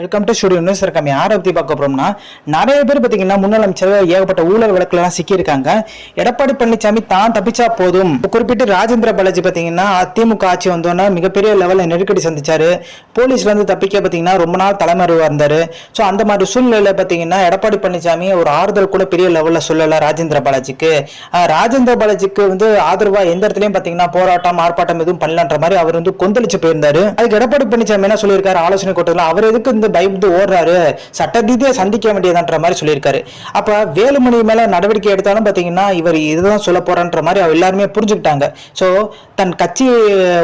Welcome to studio news இருக்காம யாரை பற்றி பார்க்க போறோம்னா நிறைய பேர் பார்த்தீங்கன்னா முன்னாள் அமைச்சர் ஏகப்பட்ட ஊழல் வழக்குலாம் சிக்கியிருக்காங்க. எடப்பாடி பழனிசாமி தான் தப்பிச்சா போதும். குறிப்பிட்டு ராஜேந்திர பாலாஜி பார்த்தீங்கன்னா அதிமுக ஆட்சி வந்தோன்னா மிகப்பெரிய லெவலில் நெருக்கடி சந்திச்சாரு. போலீஸ்ல இருந்து தப்பிக்க பார்த்தீங்கன்னா ரொம்ப நாள் தலைமறைவாக இருந்தார். ஸோ அந்த மாதிரி சூழ்நிலையில் பார்த்தீங்கன்னா எடப்பாடி பழனிசாமி ஒரு ஆறுதல் கூட பெரிய லெவலில் சொல்லல ராஜேந்திர பாலாஜிக்கு. ராஜேந்திர பாலாஜிக்கு வந்து ஆதரவாக எந்த இடத்துலையும் பார்த்தீங்கன்னா போராட்டம் ஆர்ப்பாட்டம் எதுவும் பண்ணலான்ற மாதிரி அவர் வந்து கொந்தளிச்சு போயிருந்தார். அதுக்கு எடப்பாடி பழனிசாமி என்ன சொல்லியிருக்காரு? ஆலோசனை கூட்டத்தில் அவர் எதுக்கு இருந்து பயந்து ஓடுறாரு. சட்ட ரீதியா சந்திக்க வேண்டியதான்ற மாதிரி சொல்லியிருக்காரு. அப்போ வேலுமணி மேலே நடவடிக்கை எடுத்தாலும் பார்த்தீங்கன்னா இவர் இதுதான் சொல்ல போறான்ற மாதிரி அவர் எல்லாருமே புரிஞ்சுக்கிட்டாங்க. சோ தன் கட்சி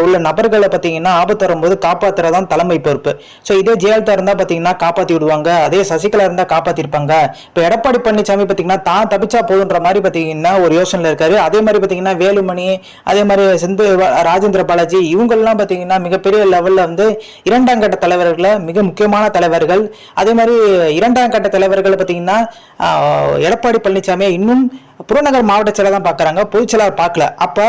உள்ள நபர்களை பார்த்தீங்கன்னா ஆபத்து வரும்போது காப்பாத்துறதான் தலைமை பொறுப்பு. ஸோ இதே ஜெயலலிதா இருந்தால் பார்த்தீங்கன்னா காப்பாத்தி விடுவாங்க. அதே சசிகலா இருந்தால் காப்பாத்திருப்பாங்க. இப்ப எடப்பாடி பழனிசாமி பாத்தீங்கன்னா தான் தப்பிச்சா போதுன்ற மாதிரி பாத்தீங்கன்னா ஒரு யோசனையில் இருக்காரு. அதே மாதிரி பாத்தீங்கன்னா வேலுமணி அதே மாதிரி செந்து ராஜேந்திர பாலாஜி இவங்கெல்லாம் பாத்தீங்கன்னா மிகப்பெரிய லெவல்ல வந்து இரண்டாம் கட்ட தலைவர்களை மிக முக்கியமான தலைவர்கள் அதே மாதிரி இரண்டாம் கட்ட தலைவர்கள் பார்த்தீங்கன்னா எடப்பாடி பழனிசாமியை இன்னும் புறநகர் மாவட்ட செயலர் தான் பார்க்குறாங்க பொதுச் பார்க்கல அப்போ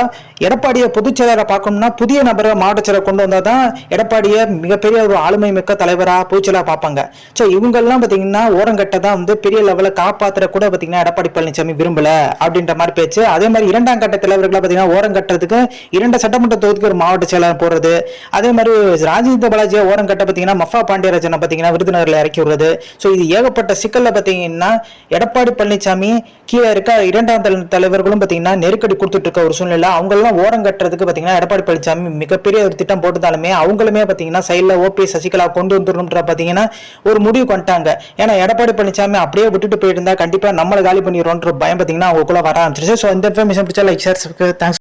எடப்பாடியை பொதுச் செயலரை பார்க்கணும்னா புதிய நபரை மாவட்ட செயலர் கொண்டு வந்தால் தான் எடப்பாடியை மிகப்பெரிய ஒரு ஆளுமை மிக்க தலைவராக பொதுச் பார்ப்பாங்க. ஸோ இவங்கெல்லாம் பார்த்தீங்கன்னா ஓரங்கட்ட தான் வந்து பெரிய லெவலில் காப்பாற்றுற கூட பார்த்தீங்கன்னா எடப்பாடி பழனிசாமி விரும்பல அப்படின்ற மாதிரி பேச்சு. அதே மாதிரி இரண்டாம் கட்ட தலைவர்களை பார்த்தீங்கன்னா ஓரங்கட்டதுக்கு இரண்டு சட்டமன்ற தொகுதிக்கு ஒரு மாவட்ட செயலர் போடுறது அதே மாதிரி ராஜேந்திர பாலாஜியை ஓரங்கட்ட பார்த்தீங்கன்னா மஃபா பாண்டியராஜனை பார்த்தீங்கன்னா விருதுநகரில் இறக்கி விடுறது. ஸோ இது ஏகப்பட்ட சிக்கல்ல பார்த்தீங்கன்னா எடப்பாடி பழனிசாமி கீழே இருக்க இரண்டு இரண்டாம் தலைவர்களும் பார்த்தீங்கன்னா நெருக்கடி கொடுத்துட்டு இருக்க ஒரு சூழ்நிலை. அவங்களெல்லாம் ஓரம் கட்டுறதுக்கு பார்த்தீங்கன்னா எடப்பாடி பழனிசாமி மிகப்பெரிய ஒரு திட்டம் போட்டுதாலுமே அவங்களுமே பார்த்தீங்கன்னா சைடில் ஓபி சசிகலா கொண்டு வந்துடணுன்ற பார்த்தீங்கன்னா ஒரு முடிவு பண்ணிட்டாங்க ஏன்னா எடப்பாடி பழனிசாமி அப்படியே விட்டுட்டு போயிருந்தா கண்டிப்பா கண்டிப்பாக நம்மளை காலி பண்ணிடுறோன்ற பயம் பார்த்தீங்கன்னா அவங்களுக்குள்ள வர ஆரம்பிச்சிருச்சு. ஸோ இந்த இன்ஃபர்மேஷன் பிடிச்சா லைக் ஷேர் தேங்க்ஸ்